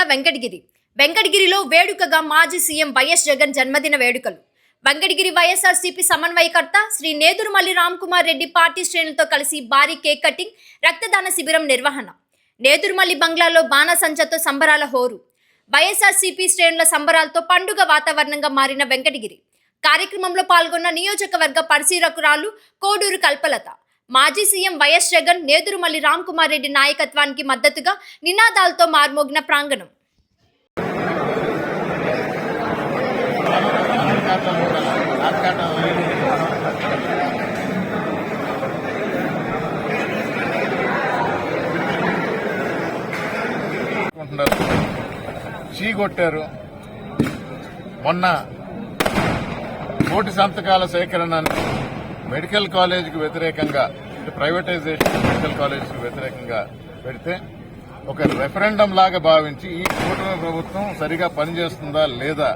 జిల్లా వెంకటగిరి. వెంకటగిరిలో వేడుకగా మాజీ సీఎం వైఎస్ జగన్ జన్మదిన వేడుకలు. వెంకటగిరి వైఎస్ఆర్సీపీ సమన్వయకర్త శ్రీ నేదురుమల్లి రామ్ కుమార్ రెడ్డి పార్టీ శ్రేణులతో కలిసి భారీ కేక్ కటింగ్ రక్తదాన శిబిరం నిర్వహణ. నేదురుమల్లి బంగ్లాలో బాణసంచతో సంబరాల హోరు. వైఎస్ఆర్సీపీ శ్రేణుల సంబరాలతో పండుగ వాతావరణంగా మారిన వెంకటగిరి. కార్యక్రమంలో పాల్గొన్న నియోజకవర్గ పరిశీలకురాలు కోడూరు కల్పలత. మాజీ సీఎం వైఎస్ జగన్ నేదురుమల్లి రామ్ కుమార్ రెడ్డి నాయకత్వానికి మద్దతుగా నినాదాలతో మార్మోగిన ప్రాంగణం. అనుకుంటున్నారు. చీగొట్టారు. మొన్న ఓటు సంతకాల సేకరణ మెడికల్ కాలేజీకి వ్యతిరేకంగా అంటే ప్రైవేటైజేషన్ మెడికల్ కాలేజీకి వ్యతిరేకంగా పెడితే ఒక రెఫరెండం లాగా భావించి ఈ కూటమి ప్రభుత్వం సరిగా పనిచేస్తుందా లేదా?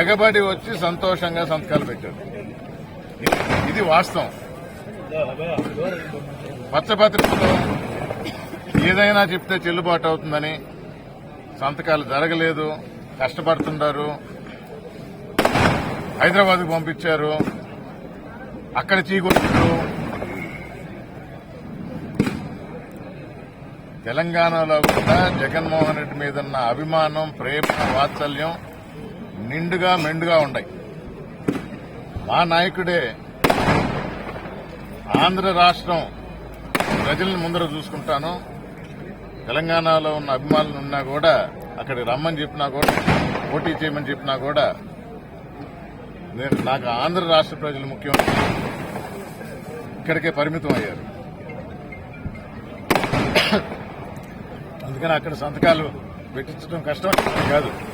ఎగబడి వచ్చి సంతోషంగా సంతకాలు పెట్టారు. ఇది- ఇది వాస్తవం. పచ్చపత్రికలో ఏదైనా చెప్తే చెల్లుబాటు అవుతుందని సంతకాలు జరగలేదు కష్టపడుతున్నారు హైదరాబాద్కు పంపించారు. అక్కడ చీకొట్టారు తెలంగాణలో కూడా జగన్మోహన్ రెడ్డి మీద ఉన్న అభిమానం ప్రేమ వాత్సల్యం నిండుగా మెండుగా ఉన్నాయి మా నాయకుడే ఆంధ్ర రాష్ట్రం ప్రజలను ముందర చూసుకుంటాను. తెలంగాణలో ఉన్న అభిమానులు ఉన్నా కూడా అక్కడికి రమ్మని చెప్పినా కూడా పోటీ చేయమని చెప్పినా కూడా నాకు ఆంధ్ర రాష్ట్ర ప్రజలు ముఖ్యం ఇక్కడికే పరిమితం అయ్యారు. అందుకని అక్కడ సంతకాలు పెట్టించడం కష్టం. కాదు.